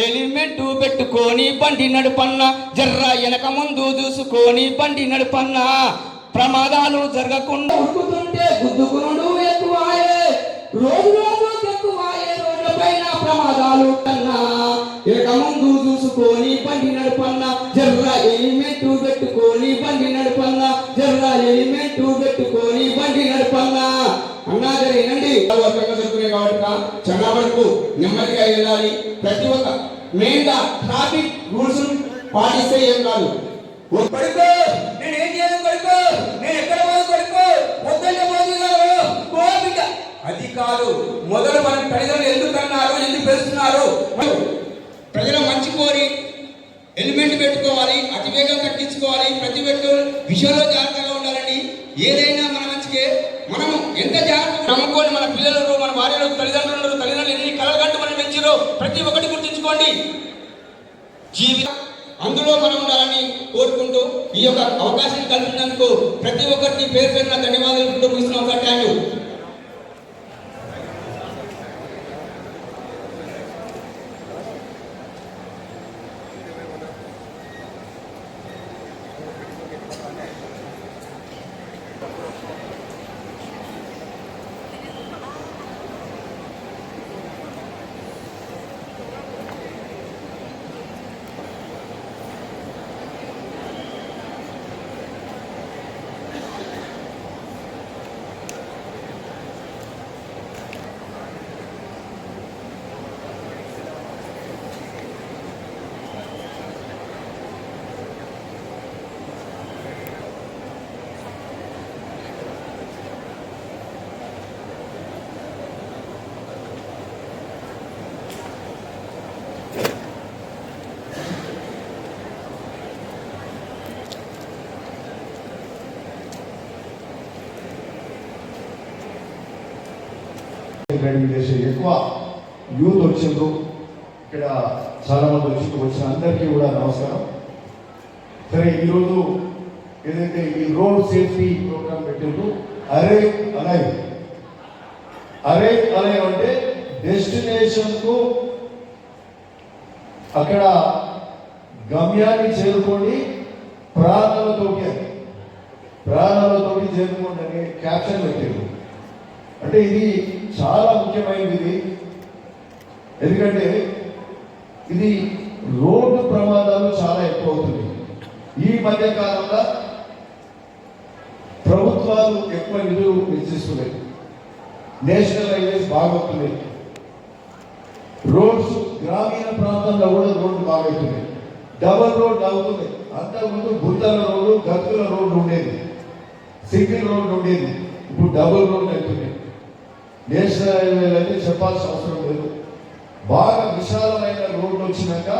Helmet పెట్టుకొని బండి నడుపన్న జర్ర వెనక ముందు చూసుకొని బండి నడుపన్న ప్రమాదాలు జరగకుండా ఉరుకుతుంటే గుద్దుకునుడు ఎక్కువాయే రోజు రోజు ఎక్కువాయే రోడ్లపైన ప్రమాదాలు కన్నా వెనక ముందు చూసుకొని బండి నడుపన్న జర్ర హెల్మెట్ పెట్టుకొని బండి నడుపన్న జర్ర హెల్మెట్ పెట్టుకొని బండి నడుపన్న అన్నా జరిగినండి కాబట్టి చాలా వరకు నెమ్మదిగా వెళ్ళాలి మీద ట్రాఫిక్ రూల్స్ పాటిస్తే ఏం కాదు. కొడుకు నేను ఏం చేయను కొడుకు? నేను ఎక్కడ పోదు కొడుకు? వద్దనే పోతున్నాను కోపిక. అది కాదు మొదలు మన ప్రజలను ఎందుకు అన్నారు ఎందుకు పెరుస్తున్నారు ప్రజల మంచి కోరి హెల్మెట్ పెట్టుకోవాలి అతివేగం కట్టించుకోవాలి ప్రతి ఒక్క విషయంలో జాగ్రత్తగా ఉండాలండి. ఏదైనా మన మంచికే మనము ఎంత జాగ్రత్త నమ్ముకొని మన పిల్లలు మన భార్యలు తల్లిదండ్రులు తల్లిదండ్రులు మనం ప్రతి ఒక్కటి గుర్తుంచుకోండి. జీవితం అందులో మనం ఉండాలని కోరుకుంటూ ఈ యొక్క అవకాశం కల్పించినందుకు ప్రతి ఒక్కరికి పేరు పేరున ధన్యవాదాలు. ముగిస్తున్నాం సార్ థ్యాంక్ యూ చేసే ఎక్కువ యూత్ వచ్చిండ్రు. ఇక్కడ చాలా మంది వచ్చి వచ్చిన అందరికీ కూడా నమస్కారం. సరే ఈరోజు ఏదైతే ఈ రోడ్ సేఫ్టీ ప్రోగ్రామ్ పెట్టిండ్రు అరే అలైవ్ అరే అలైవ్ అంటే డెస్టినేషన్కు అక్కడ గమ్యాన్ని చేరుకోండి ప్రాణాలతోటి అని ప్రాణాలతోటి చేరుకోండి అనే క్యాప్షన్ పెట్టారు అంటే ఇది చాలా ముఖ్యమైనది. ఇది ఎందుకంటే ఇది రోడ్డు ప్రమాదాలు చాలా ఎక్కువ అవుతుంది ఈ మధ్య కాలంలో ప్రభుత్వాలు ఎక్కువ నిధులు వెచ్చిస్తున్నాయి. నేషనల్ హైవేస్ బాగవుతున్నాయి రోడ్స్ గ్రామీణ ప్రాంతంలో కూడా రోడ్లు బాగవుతున్నాయి డబల్ రోడ్ అవుతుంది అంతకుముందు బుద్ధల రోడ్డు గతుల రోడ్డు ఉండేది. సింగిల్ రోడ్డు ఉండేది. ఇప్పుడు డబుల్ రోడ్లు అవుతున్నాయి. నేషనల్ హైవేలు అయితే చెప్పాల్సిన అవసరం లేదు. బాగా విశాలమైన రోడ్లు వచ్చినాక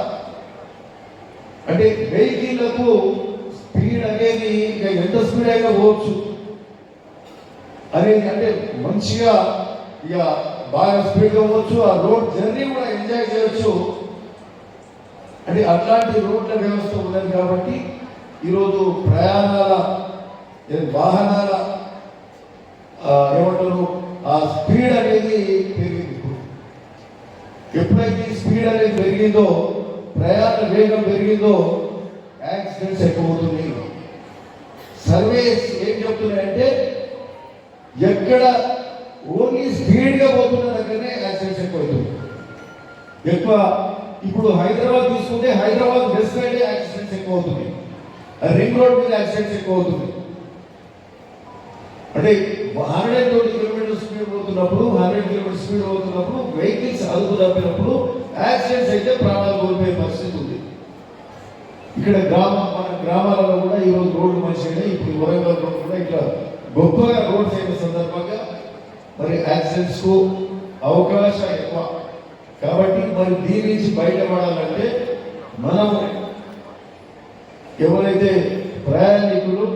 అంటే వెహికల్లకు స్పీడ్ అనేది ఇంకా ఎంత స్పీడ్ అయినా పోవచ్చు. అనేది అంటే మంచిగా ఇక బాగా స్పీడ్గా పోవచ్చు. ఆ రోడ్ జర్నీ కూడా ఎంజాయ్ చేయొచ్చు. అంటే అట్లాంటి రోడ్ల వ్యవస్థ ఉన్నది కాబట్టి ఈరోజు ప్రయాణాల వాహనాల ఏమంటారు? ఆ స్పీడ్ అనేది పెరిగింది ఎప్పుడైతే స్పీడ్ అనేది పెరిగిందో ప్రయాణ వేగం పెరిగిందో యాక్సిడెంట్స్ ఎక్కువ సర్వేస్ ఏం చెప్తున్నాయంటే ఎక్కడ ఓన్లీ స్పీడ్గా పోతున్న దగ్గరనే యాక్సిడెంట్స్ ఎక్కువ అవుతుంది ఎక్కువ ఇప్పుడు హైదరాబాద్ తీసుకుంటే హైదరాబాద్ వెస్ట్ సైడ్ యాక్సిడెంట్స్ ఎక్కువ అవుతుంది రింగ్ రోడ్ మీద యాక్సిడెంట్స్ ఎక్కువ అవుతుంది అంటే హండ్రెడ్ ట్వంటీ పోతున్నప్పుడు హండ్రెడ్ కిలోమీటర్ స్పీడ్ పోతున్నప్పుడు వెహికల్స్ అదుపు తప్పినప్పుడు యాక్సిడెంట్స్ అయితే ప్రాణాలు కోల్పోయే పరిస్థితి ఉంది. ఇక్కడ గ్రామ మన గ్రామాలలో కూడా ఈరోజు రోడ్డు మంచిగా ఇప్పుడు వరంగల్ రోడ్ కూడా ఇట్లా గొప్పగా రోడ్స్ అయిన సందర్భంగా మరి యాక్సిడెంట్స్కు అవకాశం ఎక్కువ. కాబట్టి మరి దీని నుంచి బయటపడాలంటే మనం ఎవరైతే ప్రయాణికులు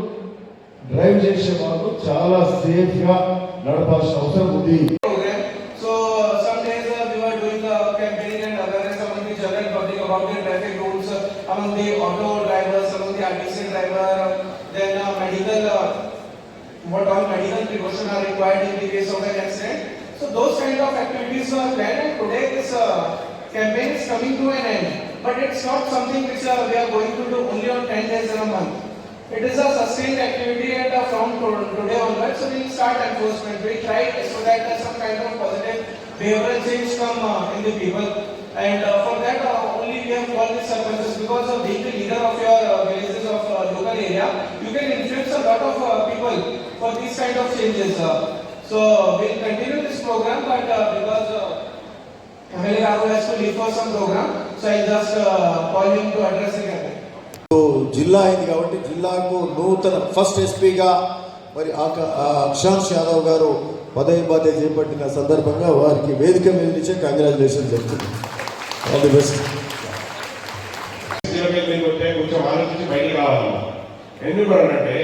డ్రైవ్ చేసే వాళ్ళు చాలా సేఫ్గా నడపాల్సిన అవసరం ఉంది program. So some days uh, we were doing the campaign and awareness among the general public about the traffic rules uh, among the auto drivers, among the RTC driver, uh, then uh, medical, uh, what all medical precautions are required in the case of an accident. So those kind of activities were planned and today this uh, campaign is coming to an end. But it's not something which uh, we are going to do only on 10 days in a month. It is a sustained activity and uh, from to- today onwards, so we'll start enforcement. We try so that uh, some kind of positive behavioral change come uh, in the people. And uh, for that, uh, only we have called the surpluses because of being the leader of your uh, villages of uh, local area, you can influence a lot of uh, people for these kind of changes. uh. So we'll continue this program, but uh, because uh, MLA Raghu has to leave for some program, so I'll just uh, call him to address it again. జిల్లా అయింది కాబట్టి జిల్లాకు నూతన first ఎస్పీగా మరి ఆ అక్షాంశ్ యాదవ్ గారు పదవి బాధ్యత చేపట్టిన సందర్భంగా వారికి వేదిక మీద నుంచే కంగ్రాచులేషన్ చెప్తుంది ఆల్ ది బెస్ట్ కొంచెం ఆలోచించి బయటికి ఎందుకు అంటే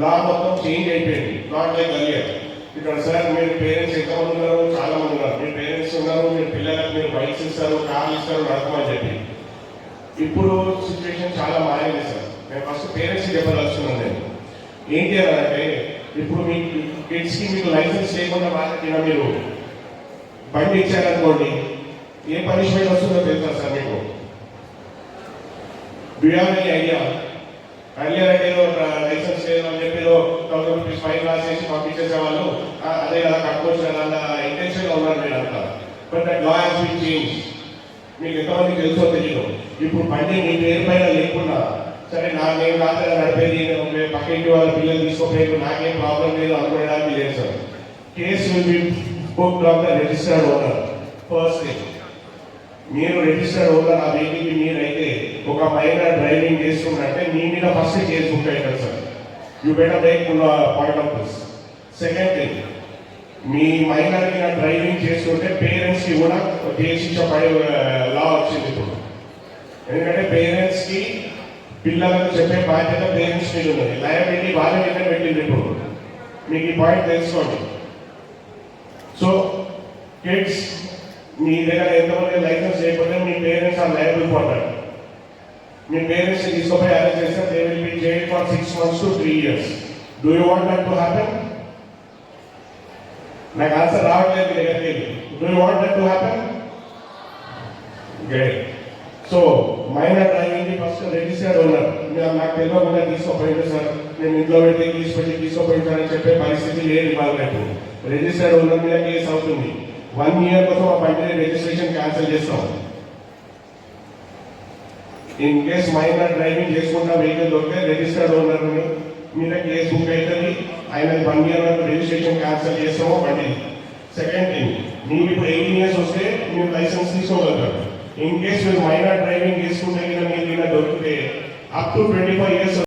లా మొత్తం చేంజ్ అయిపోయింది నాట్ లైక్ అలియర్ ఇక్కడ సార్ మీరు పేరెంట్స్ ఎంతమంది ఉన్నారు చాలా మంది ఉన్నారు మీ పేరెంట్స్ ఉన్నారు మీ పిల్లలకు మీరు బైక్స్ ఇస్తారు కార్లు ఇస్తారు నడకమని చెప్పి ఇప్పుడు సిచ్యువేషన్ చాలా మారింది సార్. నేను ఫస్ట్ పేరెంట్స్ చెప్పదలుచుకున్నాను నేను. ఏంటి అని అంటే ఇప్పుడు మీ కిడ్స్కి మీకు లైసెన్స్ లేకుండా వాళ్ళకి మీరు బండి ఇచ్చారనుకోండి ఏ పనిష్మెంట్ వస్తుందో తెలుసా సార్ మీకు? Do అయ్యా have అంటే లైసెన్స్ లేదు అని చెప్పి థౌసండ్ రూపీస్ ఫైన్ రాసేసి పంపించేసే వాళ్ళు అదే కదా కట్టుకోవచ్చు కదా అన్న ఇంటెన్షన్ ఉన్నారు మీరు అంతా. But that law has been change మీకు ఎంతమంది తెలుసో తెలియదు ఇప్పుడు బండి మీ పేరు పైన లేకుండా సరే నా నేను రాత్రి నడిపేది నేను పక్క ఇంటి వాళ్ళ పిల్లలు తీసుకోలేదు నాకేం ప్రాబ్లం లేదు అనుకోవడానికి లేదు sir. Case will be book of the registered owner first thing మీరు రిజిస్టర్డ్ ఓనర్ ఆ వెహికల్ మీరైతే ఒక పైన డ్రైవింగ్ చేస్తున్నట్టే మీ మీద ఫస్ట్ కేసు ఉంటాయి కదా sir you better make point of this second thing me minor మీద డ్రైవింగ్ చేస్తుంటే పేరెంట్స్కి కూడా జైలు శిక్ష లా వచ్చింది ఇప్పుడు. ఎందుకంటే పేరెంట్స్కి పిల్లలకు చెప్పే బాధ్యత పేరెంట్స్ మీద ఉన్నది లయబిలిటీ వాళ్ళ మీద పెట్టింది ఇప్పుడు. మీకు ఈ పాయింట్ తెలుసుకోండి. సో కిడ్స్ మీ దగ్గర ఎంతమంది లైసెన్స్ చేయకపోతే మీ పేరెంట్స్ ఆ లయబుల్ పడ్డారు మీ పేరెంట్స్ తీసుకుపోయి అరెస్ట్ చేస్తే they will be jail for six months to three years do you want that to happen నాకు ఆన్సర్ రావట్లేదు మీ దగ్గరికి do you want that to happen great so minor driving first registered ఉన్నారు. నాకు తెలియకుండా తీసుకోపోయింది sir. నేను ఇంట్లో పెట్టి తీసుకొచ్చి తీసుకోపోయిందని చెప్పే పరిస్థితి లేదు ఇవాళ రేపు. రిజిస్టర్డ్ ఓనర్ మీద కేసు అవుతుంది. వన్ ఇయర్ కోసం ఆ బండి రిజిస్ట్రేషన్ క్యాన్సిల్ చేస్తాం. ఇన్ కేస్ మైనర్ డ్రైవింగ్ చేసుకుంటా వెహికల్ దొరికితే రిజిస్టర్డ్ ఓనర్ మీద కేసు బుక్ అవుతుంది. ఆయన వన్ ఇయర్ వరకు రిజిస్ట్రేషన్ క్యాన్సిల్ చేస్తాము బండి సెకండ్ థింగ్ మీరు ఇప్పుడు ఎయిటీన్ ఇయర్స్ వస్తే మీరు లైసెన్స్ తీసుకోగలుగుతారు. ఇన్ కేస్ మీరు మైనర్ డ్రైవింగ్ చేసుకుంటే కనుక మీకు దొరికితే up to twenty five years